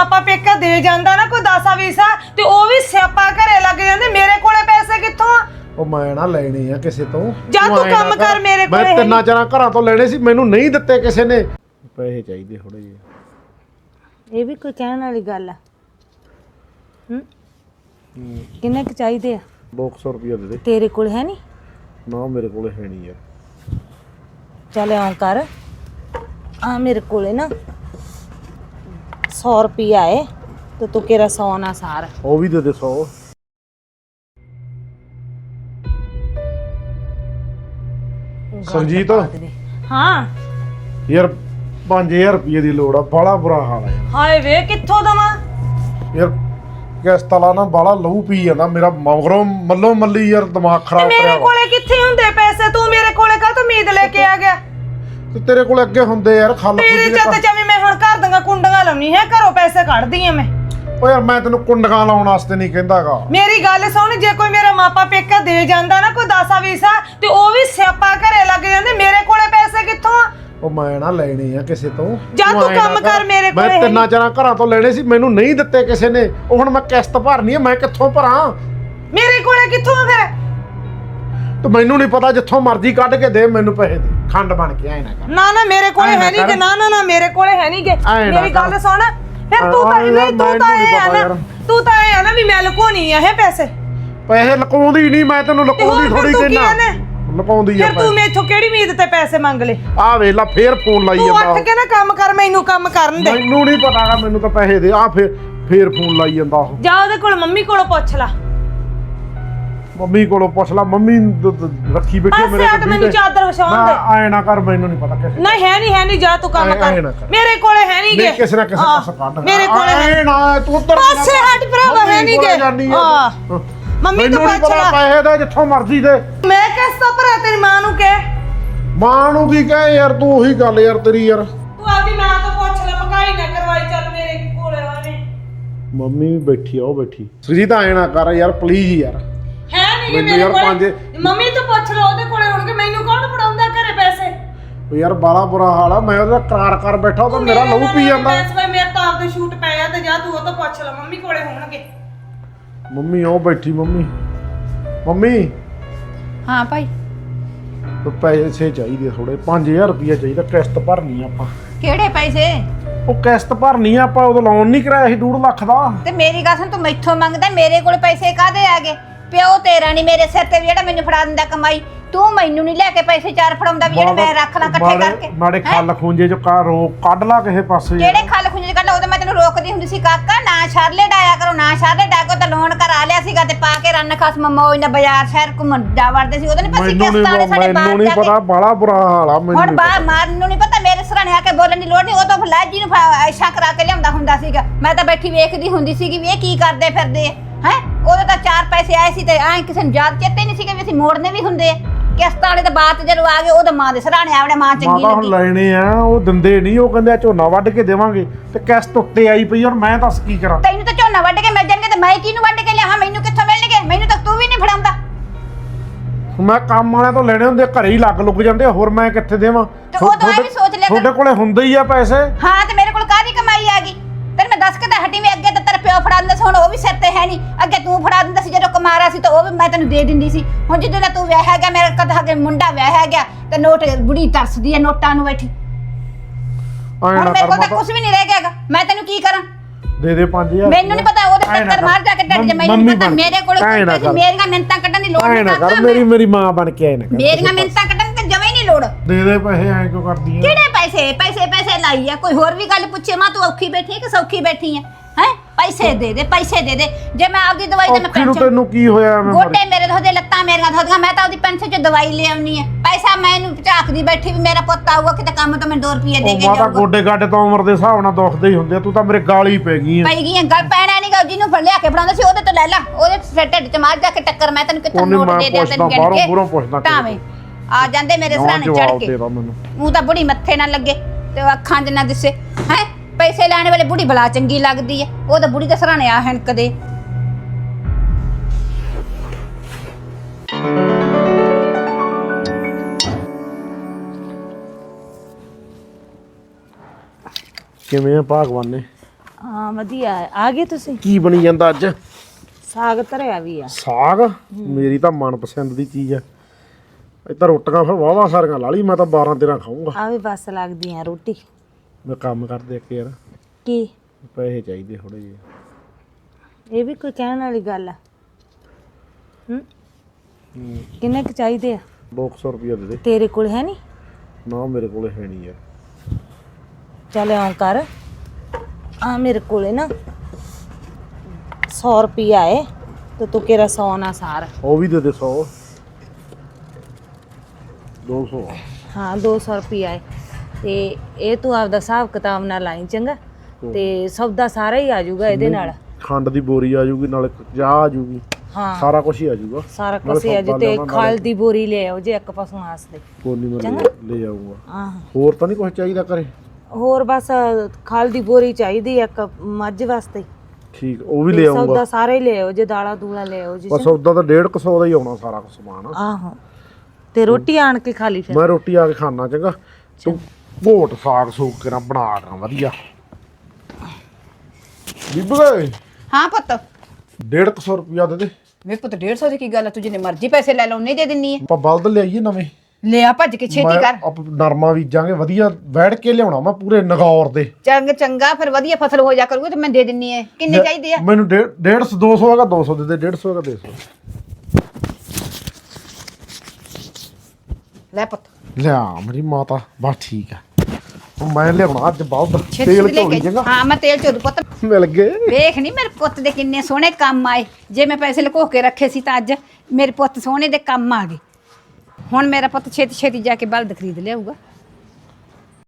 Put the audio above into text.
ਮਾਪਾ ਪੇਕਾ ਦੇ ਜਾਂਦਾ ਨਾ ਕੋਈ ਦਾਸਾ ਵੀਸਾ ਤੇ ਉਹ ਵੀ ਸਿਆਪਾ ਘਰੇ ਲੱਗ ਜਾਂਦੇ ਮੇਰੇ ਕੋਲੇ ਪੈਸੇ ਕਿੱਥੋਂ ਆ? ਉਹ ਮੈਂ ਨਾ ਲੈਣੇ ਆ ਕਿਸੇ ਤੋਂ। ਜਾ ਤੂੰ ਐਂ ਨਾ ਕੰਮ ਕਰ, ਮੇਰੇ ਮੈਂ ਕੋਲੇ ਤਿੰਨਾਂ ਚਾਰਾਂ ਘਰਾਂ ਤੋਂ ਲੈਣੇ ਸੀ ਮੈਨੂੰ ਨਹੀਂ ਦਿੱਤੇ ਕਿਸੇ ਨੇ। ਪੈਸੇ ਚਾਹੀਦੇ ਥੋੜੇ ਜਿਹੇ। ਇਹ ਵੀ ਕੋਈ ਕਹਿਣ ਵਾਲੀ ਗੱਲ ਆ। ਹੂੰ? ਕਿੰਨੇ ਕੁ ਚਾਹੀਦੇ ਆ? 200 ਰੁਪਏ ਦੇ ਦੇ। ਤੇਰੇ ਕੋਲ ਹੈ ਨਹੀਂ ਨਾ ਮੇਰੇ ਕੋਲੇ ਹੈ ਨਹੀਂ ਯਾਰ ਚੱਲ ਆਂ ਕਰ। ਆ ਮੇਰੇ ਕੋਲੇ ਨਾ 100 ਰੁਪਿਆ ਏ ਤੇ ਤੂੰ ਕਿਹੜਾ 100 ਨਾ ਸਾਰ। ਉਹ ਵੀ ਦੇ ਦੇ 100 ਸੰਜੀਤ? ਹਾਂ। ਯਾਰ 5000 ਰੁਪਏ ਦੀ ਲੋੜ ਆ ਬੜਾ ਬੁਰਾ ਹਾਲ ਆ ਹਾਏ ਵੇ ਕਿੱਥੋਂ ਦਵਾਂ? ਯਾਰ ਕਿਸ ਤਲਾ ਨਾ ਬਾਲਾ ਲਹੂ ਪੀ ਜਾਂਦਾ ਮੇਰਾ ਮਗਰੋਂ ਮੱਲੋ ਮੱਲੀ ਯਾਰ ਦਿਮਾਗ ਤੇ ਖਰਾਬ ਮੇਰੇ ਕਰਿਆ ਵਾ। ਕੋਲੇ ਕਿੱਥੇ ਹੁੰਦੇ ਪੈਸੇ? ਤੂੰ ਮੇਰੇ ਕੋਲੇ ਕਾਹ ਤੋਂ ਉਮੀਦ ਲੈ ਕੇ ਆ ਗਿਆ? ਤੇ ਤੇਰੇ ਕੋਲ ਅੱਗੇ ਹੁੰਦੇ ਯਾਰ ਖੱਲ ਤੇਰੇ ਚੱਤ ਮੈਂ ਦੀਆਂ ਕੁੰਡੀਆਂ ਲਾਉਣੀ ਹੈ ਘਰੋਂ ਪੈਸੇ ਕੱਢਦੀ ਆ ਮੈਂ। ਓ ਯਾਰ ਮੈਂ ਤੈਨੂੰ ਕੁੰਡਗਾ ਲਾਉਣ ਵਾਸਤੇ ਨਹੀਂ ਕਹਿੰਦਾਗਾ। ਮੇਰੀ ਗੱਲ ਸੁਣ ਜੇ ਕੋਈ ਮੇਰਾ ਮਾਪਾ ਪੇਕਾ ਦੇ ਜਾਂਦਾ ਨਾ ਕੋਈ ਦਾਸਾ ਵੀਸਾ ਤੇ ਉਹ ਵੀ ਸਿਆਪਾ ਘਰੇ ਲੱਗ ਜਾਂਦੇ ਮੇਰੇ ਕੋਲੇ ਪੈਸੇ ਕਿੱਥੋਂ ਆ? ਉਹ ਮੈਂ ਨਾ ਲੈਣੇ ਆ ਕਿਸੇ ਤੋਂ। ਜਾ ਤੂੰ ਐਂ ਨਾ ਕੰਮ ਕਰ, ਮੇਰੇ ਕੋਲੇ ਮੈਂ ਹੈ ਤਿੰਨਾਂ ਚਾਰਾਂ ਘਰਾਂ ਤੋਂ ਲੈਣੇ ਸੀ ਮੈਨੂੰ ਨਹੀਂ ਦਿੱਤੇ ਕਿਸੇ ਨੇ। ਉਹ ਹੁਣ ਮੈਂ ਕਿਸ਼ਤ ਭਰਨੀ ਆ ਮੈਂ ਕਿੱਥੋਂ ਭਰਾਂ? ਮੇਰੇ ਕੋਲੇ ਕਿੱਥੋਂ ਆ ਫਿਰ? ਤੇ ਮੈਨੂੰ ਨਹੀਂ ਪਤਾ ਜਿੱਥੋਂ ਮਰਜ਼ੀ ਕੱਢ ਕੇ ਦੇ ਮੈਨੂੰ ਪੈਸੇ ਦੇ। ਖੰਡ ਬਣ ਕੇ ਐ ਨਾ ਕਰ। ਨਾ ਨਾ ਮੇਰੇ ਕੋਲੇ ਹੈ ਨਹੀਂ। ਕਿ ਨਾ ਨਾ ਨਾ ਮੇਰੇ ਕੋਲੇ ਹੈ ਨਹੀਂ ਕਿ ਐਂ ਨਾ ਮੇਰੀ ਗੱਲ ਕਰ। ਸੁਣ। ਫਿਰ ਤੂੰ ਤਾਂ ਐਂ ਨਹੀਂ ਤੂੰ ਮੈਨੂੰ ਤਾਂ ਇਹ ਆ ਪਤਾ ਨਾ ਯਾਰ। ਤੂੰ ਤਾਂ ਇਹ ਆ ਨਾ ਵੀ ਮੈਂ ਲੁਕਾਉਣੀ ਆ ਇਹ ਪੈਸੇ। ਪੈਸੇ ਲਕਾਉਂਦੀ ਨਹੀਂ ਮੈਂ ਤੈਨੂੰ ਲਕਾਉਂਦੀ ਫਿਰ ਥੋੜੀ ਤੂੰ ਕੀ ਕਹਿਣਾ? ਲਕਾਉਂਦੀ ਫਿਰ ਆ ਤੂੰ ਮੈਥੋਂ ਕਿਹੜੀ ਉਮੀਦ ਤੇ ਪੈਸੇ ਮੰਗ ਲੇ? ਆ ਵੇਖ ਲਾ ਫੇਰ ਫੋਨ ਲਾਈ ਤੂੰ ਜਾਂਦਾ ਉੱਠ ਕੇ ਨਾ ਕੰਮ ਕਰ ਮੈਨੂੰ ਕੰਮ ਕਰਨ ਦੇ। ਮੈਨੂੰ ਨਹੀਂ ਪਤਾਗਾ ਮੈਨੂੰ ਤਾਂ ਪੈਸੇ ਦੇ। ਆ ਫੇਰ ਫੇਰ ਫੋਨ ਲਾਈ ਜਾਂਦਾ ਉਹ। ਜਾ ਉਹਦੇ ਕੋਲ ਮੰਮੀ ਕੋਲੋਂ ਪੁੱਛ ਲੈ। ਮੰਮੀ ਕੋਲੋਂ ਪੁੱਛ ਲਾ ਮੰਮੀ ਦ- ਦ- ਰੱਖੀ ਬੈਠੀ ਆ ਮੇਰੇ ਹਟ ਮੈਨੂੰ ਤੇ। ਚਾਦਰ ਵਿਛਾਉਣ ਨਾ ਦੇ। ਨਾ ਕਰ ਮੈਨੂੰ ਨਹੀਂ ਪਤਾ ਕਿਸੇ ਨਹੀਂ ਹੈ ਨਹੀਂ ਹੈ ਨਹੀਂ ਜਾ ਤੂੰ ਕੰਮ ਕਰ। ਨਾ। ਮੇਰੇ ਕੋਲੇ ਹੈ ਨਹੀਂ ਨਹੀਂ ਕਿਸੇ ਨਾ ਕਿਸੇ ਪਾਸੇ ਕੱਢ। ਮੇਰੇ ਕੋਲੇ ਹੈ ਐ ਨਾ ਤੂੰ ਉੱਧਰ ਪਾਸੇ ਹਟ ਭਰਾਵਾ ਹੈ ਨਹੀਂ ਗੇ। ਜਾਨੀ ਹਾਂ ਮੰਮੀ ਤੋਂ ਮੈਨੂੰ ਨਹੀਂ ਪੁੱਛ ਪਤਾ ਲੈ। ਪੈਸੇ ਦਾ ਜਿੱਥੋਂ ਮਰਜ਼ੀ ਦੇ। ਮੈਂ ਕਿਸ ਤੋਂ ਭਰਾ ਤੇਰੀ ਮਾਂ ਨੂੰ ਕਹਿ ਮਾਂ ਨੂੰ ਕੀ ਕਹੇ ਯਾਰ ਤੂੰ ਉਹੀ ਗੱਲ ਯਾਰ ਤੇਰੀ ਯਾਰ। ਤੂੰ ਆਪਦੀ ਮਾਂ ਤੋਂ ਪੁੱਛ ਲੈ ਮਕਾਈ ਨਾ ਕਰਵਾਈ ਚੱਲ ਮੇਰੇ ਕੋਲੇ ਆਵੇਂ। ਮੰਮੀ ਵੀ ਬੈਠੀ ਆ ਉਹ ਬੈਠੀ। ਸੁਜੀਤ ਐ ਨਾ ਕਰ ਯਾਰ ਪਲੀਜ਼ ਯਾਰ। ਹੈ ਨਹੀਂ ਮੈਨੂੰ ਮੇਰੇ ਯਾਰ ਕੋਲੇ। ਪੰਜ- ਮੰਮੀ ਤੋਂ ਪੁੱਛ ਲਓ ਉਹਦੇ ਕੋਲੇ ਹੋਣਗੇ ਮੈਨੂੰ ਕੌਣ ਫੜਾਉਂਦਾ ਘਰੇ ਪੈਸੇ? ਉਹ ਯਾਰ ਬਾਲਾ ਬੁਰਾ ਹਾਲ ਆ ਮੈਂ ਉਹਦਾ ਕਰਾਰ ਕਰ ਬੈਠਾ ਉਹ ਤਾਂ ਮੇਰਾ ਲਹੂ ਪੀ ਜਾਂਦਾ। ਪੈਸੇ ਭਾਈ ਮੇਰੇ ਤਾਂ ਆਪਦੇ ਸ਼ੂਟ ਪਏ ਆ ਤੇ ਜਾ ਤੂੰ ਉਹ ਤੋਂ ਪੁੱਛ ਲੈ ਮੰਮੀ ਕੋਲੇ ਹੋਣਗੇ। ਮੰਮੀ ਉਹ ਬੈਠੀ ਮੰਮੀ। ਮੰਮੀ। ਹਾਂ ਭਾਈ। ਉਹ ਪੈਸੇ ਚਾਹੀਦੇ ਥੋੜੇ 5000 ਰੁਪਇਆ ਚਾਹੀਦਾ ਕਿਸ਼ਤ ਭਰਨੀ ਆ ਆਪਾਂ। ਕਿਹੜੇ ਪੈਸੇ? ਉਹ ਕਿਸ਼ਤ ਭਰਨੀ ਆ ਆਪਾਂ ਉਦੋਂ ਲੋਨ ਨਹੀਂ ਕਰਾਇਆ ਸੀ 2 ਲੱਖ ਦਾ। ਤੇ ਮੇਰੀ ਗੱਲ ਸੁਣ ਤੂੰ ਮੈਥੋਂ ਮੰਗਦਾ ਮੇਰੇ ਕੋਲ ਪੈਸੇ ਕਾਦੇ ਆ ਗਏ? ਪਿਓ ਤੇਰਾ ਨਹੀਂ ਮੇਰੇ ਸਿਰ ਤੇ ਵੀ ਜਿਹੜਾ ਮੈਨੂੰ ਫੜਾ ਦਿੰਦਾ ਕਮਾਈ ਤੂੰ ਮੈਨੂੰ ਨਹੀਂ ਲੈ ਕੇ ਪੈਸੇ ਚਾਰ ਫੜਾਉਂਦਾ ਵੀ ਜਿਹੜੇ ਮੈਂ ਰੱਖ ਲਾਂ ਇਕੱਠੇ ਮਾੜੇ- ਕਰਕੇ। ਮਾੜੇ ਖੱਲ ਖੂੰਜੇ ਚੋਂ ਕਾ ਰੋਕ ਕੱਢ ਲਾ ਕਿਸੇ ਪਾਸੇ। ਜਿਹੜੇ ਖੱਲ ਖੁੰਝੇ ਕੱਢ ਉਹਦੇ ਮੈਂ ਤੈਨੂੰ ਰੋਕਦੀ ਹੁੰਦੀ ਸੀ ਕਾਕਾ ਨਾ ਸ਼ਰਲੇ ਡਾਇਆ ਕਰੋ ਨਾ ਸ਼ਰਲੇ ਡਾਇਆ ਕਰੋ ਤਾਂ ਲੋਨ ਕਰਾ ਲਿਆ ਸੀਗਾ ਤੇ ਪਾ ਕੇ ਰੰਨ ਖਸਮ ਮੌਜ ਨਾ ਬਾਜ਼ਾਰ ਸ਼ਹਿਰ ਘੁੰਮਣ ਜਾ ਵੜਦੇ ਸੀ। ਉਹਦੇ ਨਹੀਂ ਪਸੀ ਮੈਨੂੰ ਕਿਸ਼ਤਾਂ ਨੇ ਨਹੀਂ ਸਾਡੇ ਮੈਨੂੰ ਬਾਹਰ ਨਹੀਂ ਜਾ ਕੇ ਪਤਾ ਬੜਾ ਬੁਰਾ ਹਾਲ ਆ ਮੈਨੂੰ ਹੁਣ ਨਹੀਂ ਬਾ ਪਤਾ। ਮਾਰਨ ਨੂੰ ਨਹੀਂ ਪਤਾ ਮੇਰੇ ਸਰਾਣੇ ਆ ਕੇ ਬੋਲਣ ਦੀ ਲੋੜ ਨਹੀਂ ਉਹ ਤਾਂ ਫਲਾਜੀ ਨੂੰ ਐਸ਼ਾ ਕਰਾ ਕੇ ਲਿਆਉਂਦਾ ਹੁੰਦਾ ਸੀਗਾ। ਮੈਂ ਤਾਂ ਬੈਠੀ ਵੇਖਦੀ ਹੁੰਦੀ ਸੀਗੀ ਵੀ ਇਹ ਕੀ ਕਰਦੇ ਫਿਰਦੇ ਆ। ਹੈ? ਉਹਦੇ ਤਾਂ ਚਾਰ ਪੈਸੇ ਆਏ ਸੀ ਤੇ ਐਂ ਕਿਸੇ ਨੂੰ ਯਾਦ ਚੇਤੇ ਨਹੀਂ ਸੀਗੇ ਵੀ ਅਸੀਂ ਮੋੜਨੇ ਵੀ ਹੁੰਦੇ ਆ। ਕਿਸ਼ਤਾਂ ਵਾਲੇ ਤਾਂ ਬਾਤ ਜਦੋਂ ਆ ਗਏ ਉਹਦਾ ਮਾਂ ਦੇ ਸਰਾਣੇ ਆਵੜੇ ਮਾਂ ਚੰਗੀ ਮਾਤਾ ਹੁਣ ਲੱਗੀ। ਲੈਣੇ ਆ ਉਹ ਦਿੰਦੇ ਨਹੀਂ ਉਹ ਕਹਿੰਦੇ ਆ ਝੋਨਾ ਵੱਢ ਕੇ ਦੇਵਾਂਗੇ ਤੇ ਕਿਸ਼ਤ ਉੱਤੇ ਆਈ ਪਈ ਔਰ ਮੈਂ ਦੱਸ ਕੀ ਕਰਾਂ? ਤੈਨੂੰ ਤਾਂ ਝੋਨਾ ਵੱਢ ਕੇ ਮਿਲ ਜਾਣਗੇ ਤੇ ਮੈਂ ਕਿਹਨੂੰ ਵੱਢ ਕੇ ਲਿਆਵਾਂ? ਮੈਨੂੰ ਕਿੱਥੋਂ ਮਿਲਣਗੇ? ਮੈਨੂੰ ਤਾਂ ਤੂੰ ਵੀ ਨਹੀਂ ਫੜਾਉਂਦਾ। ਮੈਂ ਕੰਮ ਵਾਲਿਆਂ ਤੋਂ ਲੈਣੇ ਹੁੰਦੇ ਘਰੇ ਹੀ ਲੱਗ ਲੁੱਗ ਜਾਂਦੇ ਆ, ਹੋਰ ਮੈਂ ਕਿੱਥੇ ਦੇਵਾਂ? ਤੇ ਉਹ ਤਾਂ ਐਂ ਵੀ ਸੋਚ ਲਿਆ ਕਰ। ਤੁਹਾਡੇ ਕੋਲੇ ਹੁੰਦੇ ਹੀ ਆ ਪੈਸੇ। ਹਾਂ ਤੇ ਮੇਰੇ ਕੋਲ ਕਾਹਦੀ ਕਮਾਈ ਆ ਗਈ? ਤੈਨੂੰ ਮੈਂ ਦੱਸ ਕੇ ਤਾਂ ਹਟੀ ਵੀ ਅੱਗੇ ਪਿਓ ਫੜਾ ਦਿੰਦਾ ਸੀ ਹੁਣ ਉਹ ਵੀ ਸਿਰ ਤੇ ਹੈ ਨਹੀਂ। ਅੱਗੇ ਤੂੰ ਫੜਾ ਦਿੰਦਾ ਸੀ ਜਦੋਂ ਕਮਾਰਾ ਸੀ ਤਾਂ ਉਹ ਵੀ ਮੈਂ ਤੈਨੂੰ ਦੇ ਦਿੰਦੀ ਸੀ। ਹੁਣ ਜਦੋਂ ਦਾ ਤੂੰ ਵਿਆਹਿਆ ਗਿਆ ਮੇਰਾ ਕਦ ਅੱਗੇ ਮੁੰਡਾ ਵਿਆਹਿਆ ਗਿਆ ਤੇ ਨੋਟ ਬੁੜੀ ਤਰਸਦੀ ਹੈ ਨੋਟਾਂ ਨੂੰ ਬੈਠੀ। ਐਂ ਹੁਣ ਨਾ ਮੇਰੇ ਕੋਲ ਤਾਂ ਕੁਝ ਵੀ ਨਹੀਂ ਰਹਿ ਗਿਆਗਾ। ਮੈਂ ਤੈਨੂੰ ਕੀ ਕਰਾਂ? ਦੇ ਦੇ 5000 ਮੈਨੂੰ ਨਹੀਂ ਪਤਾ ਉਹਦੇ ਐਂ ਨਾ ਟੱਕਰ ਕਰ। ਮਾਰ ਜਾ ਕੇ ਡੱਟ ਜਾ ਮੈਨੂੰ ਨਹੀਂ ਪਤਾ। ਮੇਰੇ ਕੋਲ ਐਂ ਨਾ ਕਰ। ਮੇਰੀਆਂ ਮਿੰਤਾਂ ਕੱਢਣ ਦੀ ਲੋੜ ਐਂ ਨਹੀਂ ਨਾ ਕਰ ਕਰਦਾ ਮੇਰੀ ਮੇਰੀ ਮਾਂ ਬਣ ਕੇ ਐ ਨਾ ਕਰ। ਮੇਰੀਆਂ ਮਿੰਤਾਂ ਕੱਢਣ ਤੇ ਜਮੇ ਨਹੀਂ ਲੋੜ। ਦੇ ਦੇ ਪੈਸੇ ਐ ਕਿਉਂ ਕਰਦੀ ਐ? ਕਿਹੜੇ ਪੈਸੇ? ਪੈਸੇ ਪੈਸੇ ਲਾਈ ਆ। ਕੋਈ ਹੋਰ ਵੀ ਗੱਲ ਪੁੱਛੇ ਮਾਂ ਤੂੰ ਔਖੀ ਬੈਠੀ ਹੈ ਕਿ ਸੌਖੀ ਬੈਠੀ ਹੈ? ਹੈ? ਪੈਸੇ ਦੇ ਦੇ ਪੈਸੇ ਦੇ ਦੇ। ਜੇ ਮੈਂ ਆਪਦੀ ਦਵਾਈ ਤੇ ਮੈਂ ਔਖੀ ਨੂੰ ਪੈਨਸ਼ਨ ਤੈਨੂੰ ਕੀ ਹੋਇਆ ਮੈਂ ਮਰ- ਗੋਡੇ ਮੇਰੇ ਧੋਦੇ ਲੱਤਾਂ ਮੇਰੀਆਂ ਧੋਦੀਆਂ ਮੈਂ ਤਾਂ ਉਹਦੀ ਪੈਨਸ਼ਨ ਚ ਦਵਾਈ ਲੈ ਆਉਣੀ ਹੈ। ਪੈਸਾ ਮੈਨੂੰ ਝਾਕਦੀ ਬੈਠੀ ਵੀ ਮੇਰਾ ਪੁੱਤ ਆਊਗਾ ਕਿਤੇ ਕੰਮ ਤੋਂ ਮੈਨੂੰ 2 ਰੁਪਏ ਦੇ ਉਹ ਕੇ ਮਾਤਾ ਜਾਊਗਾ। ਗੋਡੇ ਗਾਡੇ ਤਾਂ ਉਮਰ ਦੇ ਹਿਸਾਬ ਨਾਲ ਦੁਖਦੇ ਹੀ ਹੁੰਦੇ ਆ ਤੂੰ ਤਾਂ ਮੇਰੇ ਗਾਲੀ ਪੈ ਗਈ ਐ ਪਈ ਗਈਆਂ ਗੱਲ ਪੈਣਾ ਨਹੀਂ ਗਾ ਜਿਹਨੂੰ ਫੜ ਲਿਆ ਕੇ ਫੜਾਉਂਦਾ ਸੀ ਉਹਦੇ ਤੋਂ ਲੈ ਲਾ। ਉਹਦੇ ਸਿਰ ਢਿੱਡ ਚ ਮਾਰ ਜਾ ਕੇ ਟੱਕਰ ਮੈਂ ਤੈਨੂੰ ਕਿੱਥੋਂ ਉਹਨੇ ਨੋਟ ਮੈਂ ਦੇ ਦਿਆਂ ਤੈਨੂੰ ਗਿਣ ਕੇ? ਬਾਹਰੋਂ ਬੁਰੋਂ ਪੁੱਛਦਾ ਕਿਸੇ ਟਾਵੇਂ ਆ ਜਾਂਦੇ ਮੇਰੇ ਨਵਾਂ ਸਰਾਣੇ ਚੜ ਜਵਾਬ ਕੇ। ਦੇਦਾ ਮੈਨੂੰ। ਉਹ ਤਾਂ ਬੁੜੀ ਮੱਥੇ ਨਾ ਲੱਗੇ ਤੇ ਉਹ ਅੱਖਾਂ 'ਚ ਨਾ ਦਿਸੇ। ਹੈ? ਪੈਸੇ ਲੈਣ ਵਾਲੇ ਬੁੜੀ ਬਲਾ ਚੰਗੀ ਲੱਗਦੀ ਹੈ ਉਹ ਤਾਂ ਬੁੜੀ ਦੇ ਸਰਾਣੇ ਆ ਹਣਕਦੇ। ਕਿਵੇਂ ਆ ਭਾਗਵਾਨ ਨੇ? ਹਾਂ ਵਧੀਆ। ਆ ਗਏ ਤੁਸੀਂ? ਕੀ ਬਣੀ ਜਾਂਦਾ ਅੱਜ? ਸਾਗ ਧਰਿਆ ਵੀ ਆ। ਸਾਗ? ਮੇਰੀ ਤਾਂ ਮਨਪਸੰਦ ਦੀ ਚੀਜ਼ ਆ। ਇਹ ਤਾਂ ਰੋਟੀਆਂ ਫਿਰ ਵਾਵਾ ਸਾਰੀਆਂ ਲਾ ਲਈ ਮੈਂ ਤਾਂ 12 13 ਖਾਊਂਗਾ। ਆ ਵੀ ਬਸ ਲੱਗਦੀ ਆ ਰੋਟੀ। ਮੈਂ ਕੰਮ ਕਰਦੇ ਇੱਕ ਯਾਰ। ਕੀ? ਪੈਸੇ ਚਾਹੀਦੇ ਥੋੜੇ ਜਿਹੇ। ਇਹ ਵੀ ਕੋਈ ਕਹਿਣ ਵਾਲੀ ਗੱਲ ਆ। ਹੂੰ? ਕਿੰਨੇ ਕੁ ਚਾਹੀਦੇ ਆ? 200 ਰੁਪਏ ਦੇ ਦੇ। ਤੇਰੇ ਕੋਲ ਹੈ ਨਹੀਂ ਨਾ ਮੇਰੇ ਕੋਲੇ ਹੈ ਨਹੀਂ ਯਾਰ। ਚੱਲ ਐਂ ਕਰ। ਆ ਮੇਰੇ ਕੋਲੇ ਨਾ 100 ਰੁਪਿਆ ਏ ਤੇ ਤੂੰ ਕਿਹੜਾ 100 ਨਾ ਸਾਰ। ਉਹ ਵੀ ਦੇ ਦੇ 100 200 ਹਾਂ 200 ਰੁਪਿਆ ਏ। ਤੇ ਇਹ ਤੂੰ ਆਪਦਾ ਹਿਸਾਬ ਕਿਤਾਬ ਨਾਲ ਲਾਈ ਚੰਗਾ ਤੇ ਸੌਦਾ ਸਾਰਾ ਹੀ ਆ ਜਾਊਗਾ ਇਹਦੇ ਨਾਲ। ਖੰਡ ਦੀ ਬੋਰੀ ਆ ਜੂਗੀ ਨਾਲੇ ਚਾਹ ਆ ਜੂਗੀ ਹਾਂ। ਸਾਰਾ ਕੁਝ ਹੀ ਆ ਜੂਗਾ ਸਾਰਾ ਕੁਝ ਹੀ ਆ ਜੀ ਤੇ ਖਾਲ ਦੀ ਬੋਰੀ ਲੈ ਆਓ ਜੇ ਇੱਕ ਪਾਸੋਂ ਆਸਤੇ ਕੋਨੀ ਮੈਂ ਲੈ- ਲੈ ਆਊਂਗਾ। ਆਹ ਹੋਰ ਤਾਂ ਨਹੀਂ ਕੁਝ ਚਾਹੀਦਾ ਕਰੇ ਹੋਰ ਬਸ ਖਾਲ ਦੀ ਬੋਰੀ ਚਾਹੀਦੀ ਆ ਇੱਕ ਮੱਝ ਵਾਸਤੇ। ਠੀਕ ਉਹ ਵੀ ਲੈ ਸੌਦਾ ਆਊਂਗਾ। ਸਾਰੇ ਹੀ ਲੈ ਆਓ ਜੇ ਦਾਲਾਂ ਦੂਲਾਂ ਲੈ ਆਓ ਜੀ ਬਸ ਸੌਦਾ ਤਾਂ 150 ਦਾ ਹੀ ਆਉਣਾ ਸਾਰਾ ਕੁਝ ਸਮਾਨ। ਆਹੋ। ਤੇ ਰੋਟੀ ਆਣ ਕੇ ਖਾ ਲਈ ਫਿਰ। ਮੈਂ ਰੋਟੀ ਆ ਕੇ ਖਾਣਾ ਚੰਗਾ। ਤੂੰ ਘੋਟ ਸਾਗ ਸੂਕ ਕੇ ਨਾ ਬਣਾ ਦਾਂ ਵਧੀਆ। ਬੀਬੇ ਹਾਂ ਪੁੱਤ। 150 ਰੁਪਿਆ ਦੇ ਦੇ। ਵੇ ਪੁੱਤ 150 ਦੀ ਕੀ ਗੱਲ ਆ? ਤੂੰ ਜਿੰਨੇ ਮਰਜ਼ੀ ਪੈਸੇ ਲੈ ਲਓ ਨਹੀਂ ਦੇ ਦਿੰਨੀ ਹੈ ਆਪਾਂ ਬਲਦ ਲਿਆਈਏ ਨਵੇਂ। ਲਿਆ ਭੱਜ ਕੇ ਛੇਤੀ ਕਰ। ਆਪ ਨਰਮਾ ਬੀਜਾਂਗੇ ਵਧੀਆ ਬੈਠ ਕੇ ਲਿਆਉਣਾ ਮੈਂ ਪੂਰੇ ਨਗੌਰ ਦੇ। ਚੰਗ ਚੰਗਾ ਫਿਰ ਵਧੀਆ ਫਸਲ ਹੋ ਜਾ ਕਰੂਗੀ ਤੇ ਮੈਂ ਦੇ ਦਿੰਨੀ ਹੈ ਕਿੰਨੇ ਚਾਹੀਦੇ ਆ? ਮੈਨੂੰ 150 200 ਹੈਗਾ 200 ਦੇ ਦੇ 150 ਹੈਗਾ 150 ਲੈ ਪੁੱਤ। ਲਿਆ ਮੇਰੀ ਮਾਤਾ ਬਸ ਠੀਕ ਆ। ਮੈਂ ਲਿਆਉਣਾ ਅੱਜ ਬਲਦ ਛੇਤੀ ਤੇਲ ਲੈ ਕੇ ਚੰਗਾ। ਹਾਂ ਮੈਂ ਤੇਲ ਚੋਦ ਪੁੱਤ ਮਿਲ ਗਏ। ਵੇਖ ਨਹੀਂ ਮੇਰੇ ਪੁੱਤ ਦੇ ਕਿੰਨੇ ਸੋਹਣੇ ਕੰਮ ਆਏ। ਜੇ ਮੈਂ ਪੈਸੇ ਲੁਕੋ ਕੇ ਰੱਖੇ ਸੀ ਤਾਂ ਅੱਜ ਮੇਰੇ ਪੁੱਤ ਸੋਹਣੇ ਦੇ ਕੰਮ ਆ ਗਏ। ਹੁਣ ਮੇਰਾ ਪੁੱਤ ਛੇਤੀ ਛੇਤੀ ਜਾ ਕੇ ਬਲਦ ਖਰੀਦ ਲਿਆਊਗਾ।